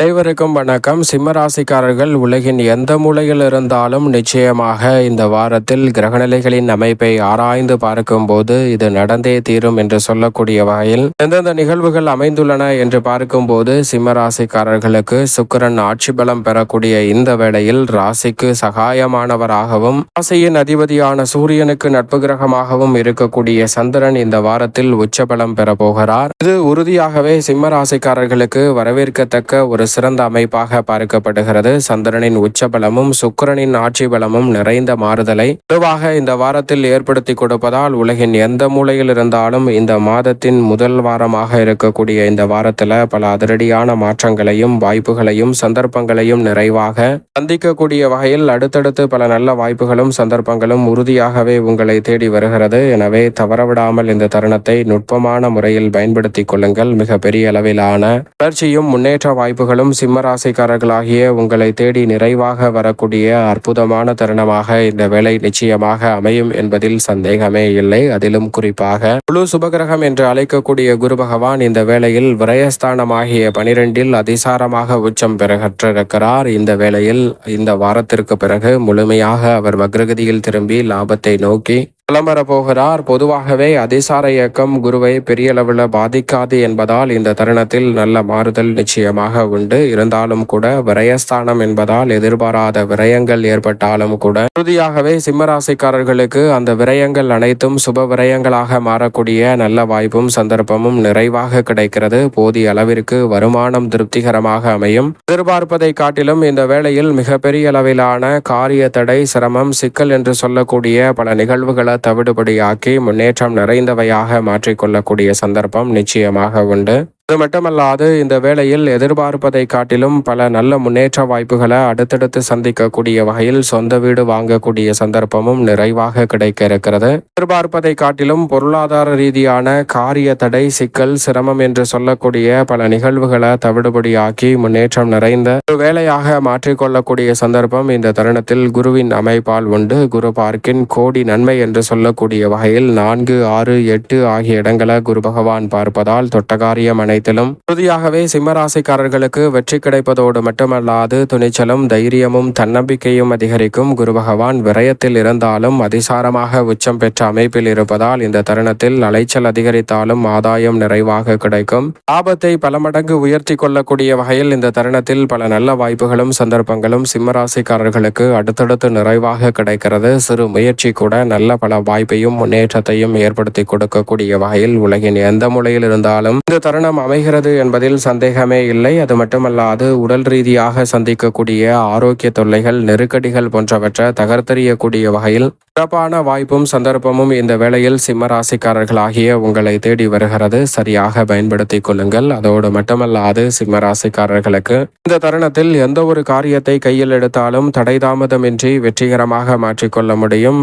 அனைவருக்கும் வணக்கம். சிம்மராசிக்காரர்கள் உலகின் எந்த மூலையில் இருந்தாலும் நிச்சயமாக இந்த வாரத்தில் கிரகநிலைகளின் அமைப்பை ஆராய்ந்து பார்க்கும்போது இது நடந்தே தீரும் என்று சொல்லக்கூடிய வகையில் எந்தெந்த நிகழ்வுகள் அமைந்துள்ளன என்று பார்க்கும்போது சிம்மராசிக்காரர்களுக்கு சுக்கரன் ஆட்சி பலம் பெறக்கூடிய இந்த வேளையில் ராசிக்கு சகாயமானவராகவும் ராசியின் அதிபதியான சூரியனுக்கு நட்பு கிரகமாகவும் இருக்கக்கூடிய சந்திரன் இந்த வாரத்தில் உச்சபலம் பெறப்போகிறார் இது உறுதியாகவே சிம்மராசிக்காரர்களுக்கு வரவேற்கத்தக்க ஒரு சிறந்த அமைப்பாக பார்க்கப்படுகிறது. சந்திரனின் உச்சபலமும் சுக்கிரனின் ஆட்சி பலமும் நிறைந்த மாறுதலை பொதுவாக இந்த வாரத்தில் ஏற்படுத்தி கொடுப்பதால் உலகின் எந்த மூலையில் இருந்தாலும் இந்த மாதத்தின் முதல் வாரமாக இருக்கக்கூடிய இந்த வாரத்துல பல அதிரடியான மாற்றங்களையும் வாய்ப்புகளையும் சந்தர்ப்பங்களையும் நிறைவாக சந்திக்கக்கூடிய வகையில் அடுத்தடுத்து பல நல்ல வாய்ப்புகளும் சந்தர்ப்பங்களும் உறுதியாகவே உங்களை தேடி வருகிறது. எனவே தவறவிடாமல் இந்த தருணத்தை நுட்பமான முறையில் பயன்படுத்திக் கொள்ளுங்கள். மிக பெரிய அளவிலான வளர்ச்சியும் முன்னேற்ற வாய்ப்புகளும் சிம்ம ராசிக்காரர்களாகிய உங்களை தேடி நிறைவாக வரக்கூடிய அற்புதமான தருணமாக இந்த வேலை நிச்சயமாக அமையும் என்பதில் சந்தேகமே இல்லை. அதிலும் குறிப்பாக குழு சுபகிரகம் என்று அழைக்கக்கூடிய குரு பகவான் இந்த வேளையில் விரயஸ்தானமாகிய பனிரெண்டில் அதிசாரமாக உச்சம் பெறகற்றிருக்கிறார். இந்த வேளையில் இந்த வாரத்திற்கு பிறகு முழுமையாக அவர் வக்ரகதியில் திரும்பி லாபத்தை நோக்கி கிளம்பர போகிறார் பொதுவாகவே அதிசார இயக்கம் குருவை பெரிய அளவில் பாதிக்காது என்பதால் இந்த தருணத்தில் நல்ல மாறுதல் நிச்சயமாக உண்டு. இருந்தாலும் கூட விரயஸ்தானம் என்பதால் எதிர்பாராத விரயங்கள் ஏற்பட்டாலும் கூட உறுதியாகவே சிம்மராசிக்காரர்களுக்கு அந்த விரயங்கள் அனைத்தும் சுப விரயங்களாக மாறக்கூடிய நல்ல வாய்ப்பும் சந்தர்ப்பமும் நிறைவாக கிடைக்கிறது. போதிய அளவிற்கு வருமானம் திருப்திகரமாக அமையும். எதிர்பார்ப்பதை காட்டிலும் இந்த வேளையில் மிகப்பெரிய அளவிலான காரிய தடை சிரமம் சிக்கல் என்று சொல்லக்கூடிய பல நிகழ்வுகளை தவிடுபடியாக்கி முன்னேற்றம் நிறைந்தவையாக மாற்றிக்கொள்ளக்கூடிய சந்தர்ப்பம் நிச்சயமாக உண்டு. அது மட்டுமல்லாது இந்த வேளையில் எதிர்பார்ப்பதை காட்டிலும் பல நல்ல முன்னேற்ற வாய்ப்புகளை அடுத்தடுத்து சந்திக்கக்கூடிய வகையில் சொந்த வீடு வாங்கக்கூடிய சந்தர்ப்பமும் நிறைவாக கிடைக்க இருக்கிறது. எதிர்பார்ப்பதை காட்டிலும் பொருளாதார ரீதியான காரிய தடை சிக்கல் சிரமம் என்று சொல்லக்கூடிய பல நிகழ்வுகளை தவிடுபடியாக்கி முன்னேற்றம் நிறைந்த ஒரு வேலையாக மாற்றிக்கொள்ளக்கூடிய சந்தர்ப்பம் இந்த தருணத்தில் குருவின் அமைப்பால் உண்டு. குரு பார்க்கின் கோடி நன்மை என்று சொல்லக்கூடிய வகையில் நான்கு ஆறு எட்டு ஆகிய இடங்களை குரு பகவான் பார்ப்பதால் தொட்டகாரியம் அனைத்திலும் உறுதியாகவே சிம்மராசிக்காரர்களுக்கு வெற்றி கிடைப்பதோடு மட்டுமல்லாது துணிச்சலும் தைரியமும் தன்னம்பிக்கையும் அதிகரிக்கும் குரு பகவான் விரயத்தில் இருந்தாலும் அதிசாரமாக உச்சம் பெற்ற அமைப்பில் இருப்பதால் இந்த தருணத்தில் அலைச்சல் அதிகரித்தாலும் ஆதாயம் நிறைவாக கிடைக்கும். ஆபத்தை பல மடங்கு உயர்த்தி கொள்ளக்கூடிய வகையில் இந்த தருணத்தில் பல நல்ல வாய்ப்புகளும் சந்தர்ப்பங்களும் சிம்மராசிக்காரர்களுக்கு அடுத்தடுத்து நிறைவாக கிடைக்கிறது. சிறு முயற்சி கூட நல்ல பல வாய்ப்பையும் முன்னேற்றத்தையும் ஏற்படுத்தி கொடுக்கக்கூடிய வகையில் உலகின் எந்த மூலையில் இருந்தாலும் இந்த தருணம் அமைகிறது என்பதில் சந்தேகமே இல்லை. அது மட்டுமல்லாது உடல் ரீதியாக சந்திக்கக்கூடிய ஆரோக்கிய தொல்லைகள் நெருக்கடிகள் போன்றவற்றை தகர்த்தெறியக்கூடிய வகையில் சிறப்பான வாய்ப்பும் சந்தர்ப்பமும் இந்த வேளையில் சிம்ம ராசிக்காரர்களாகிய உங்களை தேடி வருகிறது. சரியாக பயன்படுத்திக் கொள்ளுங்கள். அதோடு மட்டுமல்லாது சிம்ம ராசிக்காரர்களுக்கு இந்த தருணத்தில் எந்த ஒரு காரியத்தை கையில் எடுத்தாலும் தடை தாமதமின்றி வெற்றிகரமாக மாற்றிக்கொள்ள முடியும்.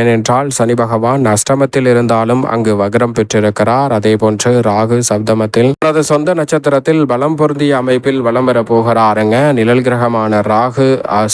ஏனென்றால் சனி பகவான் அஷ்டமத்தில் இருந்தாலும் அங்கு வக்ரம் பெற்றிருக்கிறார். அதே போன்று ராகு சப்தமத்தில் தனது சொந்த நட்சத்திரத்தில் பலம் பொருந்திய அமைப்பில் வலம் பெற போகிறாருங்க. நிழல் கிரகமான ராகு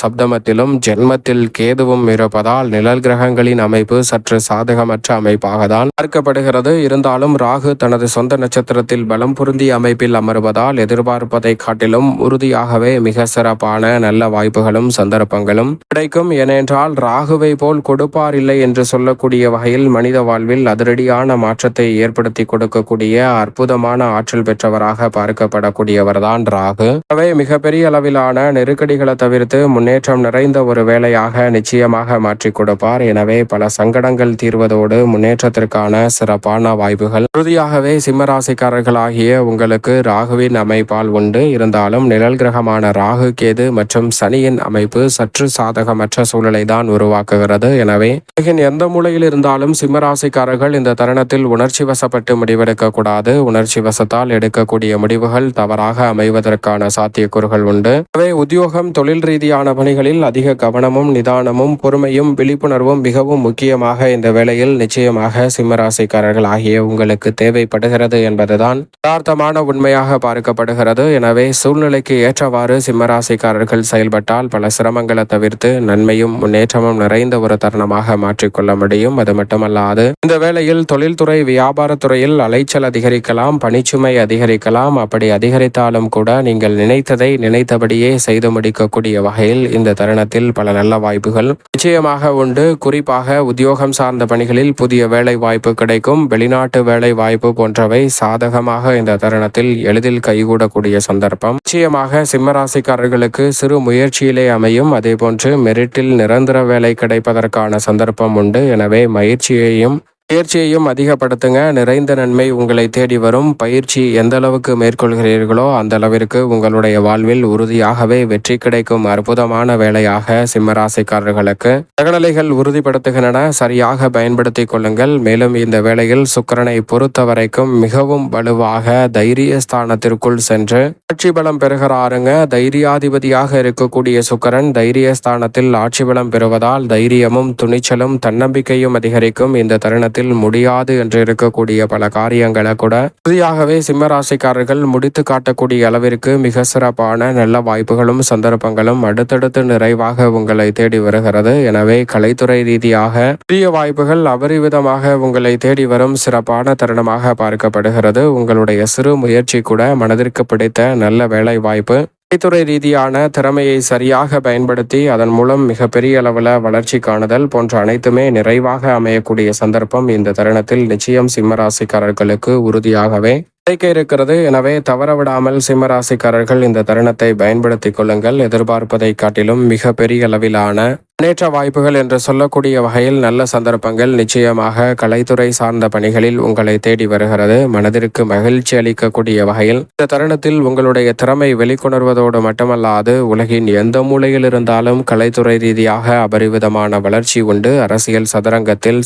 சப்தமத்திலும் ஜென்மத்தில் கேதுவும் இருப்பதால் நிழல் கிரகங்களின் அமைப்பு சற்று சாதகமற்ற அமைப்பாக தான் பார்க்கப்படுகிறது. இருந்தாலும் ராகு தனது சொந்த நட்சத்திரத்தில் பலம் பொருந்திய அமைப்பில் அமர்வதால் எதிர்பார்ப்பதை காட்டிலும் உறுதியாகவே மிக சிறப்பான நல்ல வாய்ப்புகளும் சந்தர்ப்பங்களும் கிடைக்கும். ஏனென்றால் ராகுவை போல் கொடுப்பார் இல்லை என்று சொல்லக்கூடிய வகையில் மனித வாழ்வில் அதிரடியான மாற்றத்தை ஏற்படுத்தி கொடுக்கக்கூடிய அற்புதமான ஆற்றல் பெற்றவராக பார்க்கப்படக்கூடியவர்தான் ராகு. அவை மிகப்பெரிய அளவிலான நெருக்கடிகளை தவிர்த்து முன்னேற்றம் நிறைந்த ஒரு வேலையாக நிச்சயமாக மாற்றிக் கொடுப்பார். எனவே பல சங்கடங்கள் தீர்வதோடு முன்னேற்றத்திற்கான சிறப்பான வாய்ப்புகள். உறுதியாகவே சிம்மராசிக்காரர்களாகிய உங்களுக்கு ராகுவின் அமைப்பால் உண்டு. இருந்தாலும் நிழல் கிரகமான ராகு கேது மற்றும் சனியின் அமைப்பு சற்று சாதகமற்ற சூழலை தான் உருவாக்குகிறது. எனவே உலகின் எந்த மூலையில் இருந்தாலும் சிம்மராசிக்காரர்கள் இந்த தருணத்தில் உணர்ச்சி வசப்பட்டு முடிவெடுக்க கூடாது உணர்ச்சி வசத்தால் எடுக்கக்கூடிய முடிவுகள் தவறாக அமைவதற்கான சாத்தியக்கூறுகள் உண்டு. எனவே உத்தியோகம் தொழில் ரீதியான பணிகளில் அதிக கவனமும் நிதானமும் பொறுமையும் விழிப்புணர்வும் மிகவும் முக்கியமாக இந்த வேளையில் நிச்சயமாக சிம்மராசிக்காரர்கள் ஆகிய உங்களுக்கு தேவைப்படுகிறது என்பதுதான் யதார்த்தமான உண்மையாக பார்க்கப்படுகிறது. எனவே சூழ்நிலைக்கு ஏற்றவாறு சிம்மராசிக்காரர்கள் செயல்பட்டால் பல சிரமங்களை தவிர்த்து நன்மையும் முன்னேற்றமும் நிறைந்த ஒரு தருணமாக மாற்றிக்கொள்ள முடியும். அது மட்டுமல்லாது இந்த வேளையில் தொழில்துறை வியாபாரத்துறையில் அலைச்சல் அதிகரிக்கலாம் பணி பணிச்சுமை அதிகரிக்கலாம். அப்படி அதிகரித்தாலும் கூட நீங்கள் நினைத்ததை நினைத்தபடியே செய்து முடிக்கக்கூடிய வகையில் இந்த தருணத்தில் பல நல்ல வாய்ப்புகள் நிச்சயமாக உண்டு. குறிப்பாக உத்தியோகம் சார்ந்த பணிகளில் புதிய வேலை வாய்ப்பு கிடைக்கும். வெளிநாட்டு வேலை வாய்ப்பு போன்றவை சாதகமாக இந்த தருணத்தில் எளிதில் கைகூடக்கூடிய சந்தர்ப்பம். நிச்சயமாக சிம்மராசிக்காரர்களுக்கு சிறு முயற்சியிலே அமையும். அதே போன்று மெரிட்டில் நிரந்தர வேலை கிடைப்பதற்கான சந்தர்ப்பம் உண்டு. எனவே மயிற்சியையும் முயற்சியையும் அதிகப்படுத்துங்க. நிறைந்த நன்மை உங்களை தேடி வரும். பயிற்சி எந்த அளவுக்கு மேற்கொள்கிறீர்களோ அந்த அளவிற்கு உங்களுடைய வாழ்வில் உறுதியாகவே வெற்றி கிடைக்கும். அற்புதமான வேலையாக சிம்மராசிக்காரர்களுக்கு தகவலைகள் உறுதிப்படுத்துகின்றன. சரியாக பயன்படுத்திக் கொள்ளுங்கள். மேலும் இந்த வேளையில் சுக்கரனை பொறுத்த வரைக்கும் மிகவும் வலுவாக தைரிய ஸ்தானத்திற்குள் சென்று ஆட்சி பலம் பெறுகிறாருங்க. தைரியாதிபதியாக இருக்கக்கூடிய சுக்கரன் தைரிய ஸ்தானத்தில் ஆட்சி பலம் பெறுவதால் தைரியமும் துணிச்சலும் தன்னம்பிக்கையும் அதிகரிக்கும். இந்த தருணத்தில் காலத்தில் முடியாது என்று இருக்கக்கூடிய பல காரியங்களை கூட புதியாகவே சிம்மராசிக்காரர்கள் முடித்து காட்டக்கூடிய அளவிற்கு மிக சிறப்பான நல்ல வாய்ப்புகளும் சந்தர்ப்பங்களும் அடுத்தடுத்து நிறைவாக உங்களை தேடி வருகிறது. எனவே கலைத்துறை ரீதியாக புதிய வாய்ப்புகள் அபரிவிதமாக உங்களை தேடி வரும் சிறப்பான தருணமாக பார்க்கப்படுகிறது. உங்களுடைய சிறு முயற்சி கூட மனதிற்கு பிடித்த நல்ல வேலை வாய்ப்பு துறை ரீதியான திறமையை சரியாக பயன்படுத்தி அதன் மூலம் மிகப்பெரிய அளவில் வளர்ச்சி காணுதல் போன்ற அனைத்துமே நிறைவாக அமையக்கூடிய சந்தர்ப்பம் இந்த தருணத்தில் நிச்சயம் சிம்மராசிக்காரர்களுக்கு உறுதியாகவே கிடைக்க இருக்கிறது. எனவே தவறவிடாமல் சிம்மராசிக்காரர்கள் இந்த தருணத்தை பயன்படுத்திக் கொள்ளுங்கள். எதிர்பார்ப்பதை காட்டிலும் மிக பெரிய அளவிலான முன்னேற்ற வாய்ப்புகள் என்று சொல்லக்கூடிய வகையில் நல்ல சந்தர்ப்பங்கள் நிச்சயமாக கலைத்துறை சார்ந்த பணிகளில் உங்களை தேடி வருகிறது. மனதிற்கு மகிழ்ச்சி அளிக்கக்கூடிய வகையில் இந்த தருணத்தில் உங்களுடைய திறமை வெளிக்கொணர்வதோடு மட்டுமல்லாது உலகின் எந்த மூலையில் இருந்தாலும் கலைத்துறை ரீதியாக அபரிவிதமான வளர்ச்சி உண்டு. அரசியல் சதுரங்கத்தில்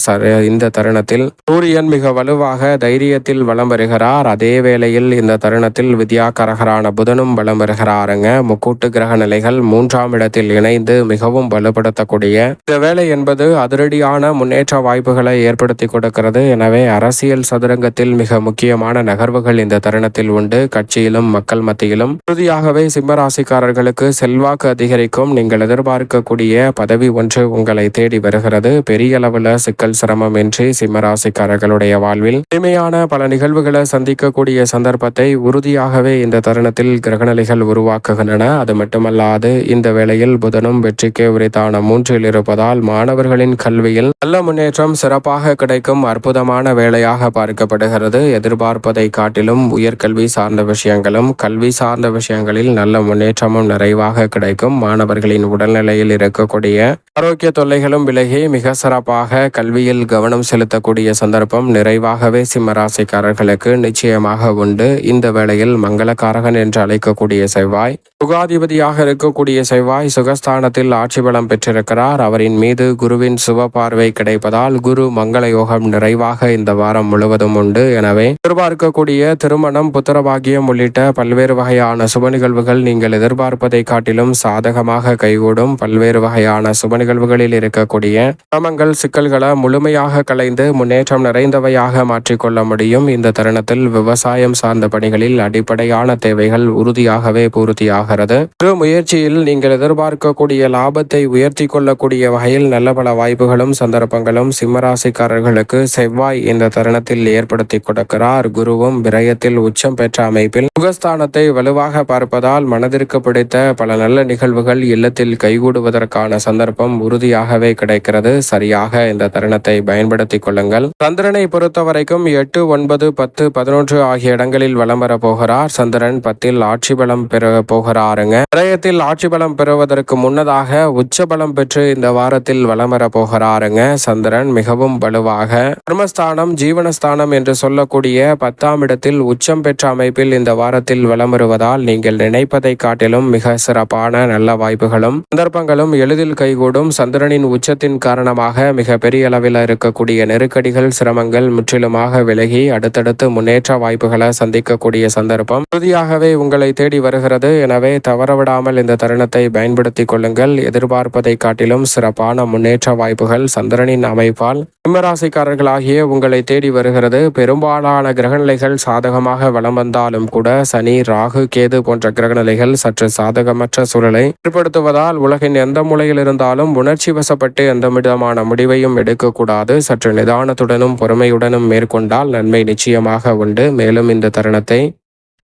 இந்த தருணத்தில் சூரியன் மிக வலுவாக தைரியத்தில் வலம் வருகிறார். அதே வேளையில் இந்த தருணத்தில் வித்யாகரகரான புதனும் வலம் வருகிறாருங்க. முக்கூட்டு கிரக நிலைகள் மூன்றாம் இடத்தில் இணைந்து மிகவும் வலுப்படுத்த நடத்தக்கூடிய இந்த வேலை என்பது அதிரடியான முன்னேற்ற வாய்ப்புகளை ஏற்படுத்தி கொடுக்கிறது. எனவே அரசியல் சதுரங்கத்தில் மிக முக்கியமான நகர்வுகள் இந்த தருணத்தில் உண்டு. கட்சியிலும் மக்கள் மத்தியிலும். உறுதியாகவே சிம்மராசிக்காரர்களுக்கு செல்வாக்கு அதிகரிக்கும். நீங்கள் எதிர்பார்க்கக்கூடிய பதவி ஒன்று உங்களை தேடி வருகிறது. பெரிய அளவுல சிக்கல் சிரமம் இன்றி சிம்மராசிக்காரர்களுடைய வாழ்வில். எளிமையான பல நிகழ்வுகளை சந்திக்கக்கூடிய சந்தர்ப்பத்தை உறுதியாகவே இந்த தருணத்தில் கிரகநிலைகள் உருவாக்குகின்றன. அது மட்டுமல்லாது இந்த வேளையில் புதனும் வெற்றிக்கு உரித்தான மூன்றில் இருப்பதால் மாணவர்களின் கல்வியில் நல்ல முன்னேற்றம் சிறப்பாக கிடைக்கும் அற்புதமான வேலையாக பார்க்கப்படுகிறது. எதிர்பார்ப்பதை காட்டிலும் உயர்கல்வி சார்ந்த விஷயங்களும் கல்வி சார்ந்த விஷயங்களில் நல்ல முன்னேற்றமும் நிறைவாக கிடைக்கும். மாணவர்களின் உடல்நிலையில் இருக்கக்கூடிய ஆரோக்கிய தொல்லைகளும் விலகி மிக சிறப்பாக கல்வியில் கவனம் செலுத்தக்கூடிய சந்தர்ப்பம் நிறைவாகவே சிம்மராசிக்காரர்களுக்கு நிச்சயமாக உண்டு. இந்த வேளையில் மங்களக்காரகன் என்று அழைக்கக்கூடிய செவ்வாய் சுகாதிபதியாக இருக்கக்கூடிய செவ்வாய் சுகஸ்தானத்தில் ஆட்சி பலம் பெற்றிருக்க இருக்கிறார் அவரின் மீது குருவின் சுப பார்வை கிடைப்பதால் குரு மங்கள யோகம் நிறைவாக இந்த வாரம் முழுவதும் உண்டு. எனவே எதிர்பார்க்கக்கூடிய திருமணம் புத்திரபாகியம் உள்ளிட்ட பல்வேறு வகையான சுப நிகழ்வுகள் நீங்கள் எதிர்பார்ப்பதை காட்டிலும் சாதகமாக கைகூடும். பல்வேறு வகையான சுப நிகழ்வுகளில் இருக்கக்கூடிய கிரமங்கள் சிக்கல்களை முழுமையாக கலைந்து முன்னேற்றம் நிறைந்தவையாக மாற்றிக்கொள்ள முடியும். இந்த தருணத்தில் விவசாயம் சார்ந்த பணிகளில் அடிப்படையான தேவைகள் உறுதியாகவே பூர்த்தியாகிறது. முயற்சியில் நீங்கள் எதிர்பார்க்கக்கூடிய லாபத்தை உயர்த்தி கொள்ளக்கூடிய வகையில் நல்ல பல வாய்ப்புகளும் சந்தர்ப்பங்களும் சிம்மராசிக்காரர்களுக்கு செவ்வாய் இந்த தருணத்தில் ஏற்படுத்தி கொடுக்கிறார். குருவும் விரயத்தில் உச்சம் பெற்ற அமைப்பில் முகஸ்தானத்தை வலுவாக பார்ப்பதால் மனதிற்கு பிடித்த பல நல்ல நிகழ்வுகள் இல்லத்தில் கைகூடுவதற்கான சந்தர்ப்பம் உறுதியாகவே கிடைக்கிறது. சரியாக இந்த தருணத்தை பயன்படுத்திக் கொள்ளுங்கள். சந்திரனை பொறுத்த வரைக்கும் எட்டு ஒன்பது பத்து பதினொன்று ஆகிய இடங்களில் வலம் வர போகிறார். சந்திரன் பத்தில் ஆட்சி பலம் பெற போகிறாருங்க. விரயத்தில் ஆட்சி பலம் பெறுவதற்கு முன்னதாக உச்ச பலம் பெற்று இந்த வாரத்தில் வலம் வர போகிறாருங்க சந்திரன். மிகவும் வலுவாக. கர்மஸ்தானம் ஜீவனஸ்தானம் என்று சொல்லக்கூடிய பத்தாம் இடத்தில் உச்சம் பெற்ற அமைப்பில் இந்த வாரத்தில் வலம் வருவதால் நீங்கள் நினைப்பதை காட்டிலும் மிக சிறப்பான நல்ல வாய்ப்புகளும் சந்தர்ப்பங்களும் எளிதில் கைகூடும். சந்திரனின் உச்சத்தின் காரணமாக மிக பெரிய அளவில் இருக்கக்கூடிய நெருக்கடிகள் சிரமங்கள் முற்றிலுமாக விலகி அடுத்தடுத்து முன்னேற்ற வாய்ப்புகளை சந்திக்கக்கூடிய சந்தர்ப்பம். உறுதியாகவே உங்களை தேடி வருகிறது. எனவே தவறவிடாமல் இந்த தருணத்தை பயன்படுத்திக் கொள்ளுங்கள். எதிர்பார்ப்பதை காட்டிலும் சிறப்பான முன்னேற்ற வாய்ப்புகள் சந்திரனின் அமைப்பால் சிம்மராசிக்காரர்களாகிய உங்களை தேடி வருகிறது. பெரும்பாலான கிரகநிலைகள் சாதகமாக வலம் வந்தாலும் கூட சனி ராகு கேது போன்ற கிரகநிலைகள் சற்று சாதகமற்ற சூழலை ஏற்படுத்துவதால் உலகின் எந்த மூலையில் இருந்தாலும் உணர்ச்சி வசப்பட்டு எந்த விதமான முடிவையும் எடுக்கக்கூடாது. சற்று நிதானத்துடனும் பொறுமையுடனும் மேற்கொண்டால் நன்மை நிச்சயமாக உண்டு. மேலும் இந்த தருணத்தை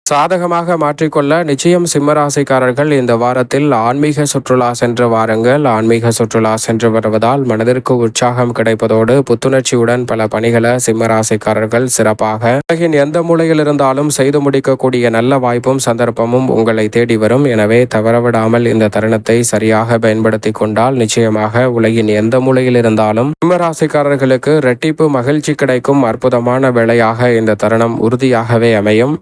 சாதகமாக மாற்றிக்கொள்ள நிச்சயம் சிம்மராசிக்காரர்கள் இந்த வாரத்தில் ஆன்மீக சுற்றுலா சென்று வாருங்கள். ஆன்மீக சுற்றுலா சென்று வருவதால் மனதிற்கு உற்சாகம் கிடைப்பதோடு புத்துணர்ச்சியுடன் பல பணிகளை சிம்மராசிக்காரர்கள் சிறப்பாக உலகின் எந்த மூலையில் இருந்தாலும் செய்து முடிக்கக்கூடிய நல்ல வாய்ப்பும் சந்தர்ப்பமும் உங்களை தேடி வரும். எனவே தவறவிடாமல் இந்த தருணத்தை சரியாக பயன்படுத்தி கொண்டால் நிச்சயமாக உலகின் எந்த மூலையில் இருந்தாலும் சிம்மராசிக்காரர்களுக்கு இரட்டிப்பு மகிழ்ச்சி கிடைக்கும். அற்புதமான வேளையாக இந்த தருணம் உறுதியாகவே அமையும்.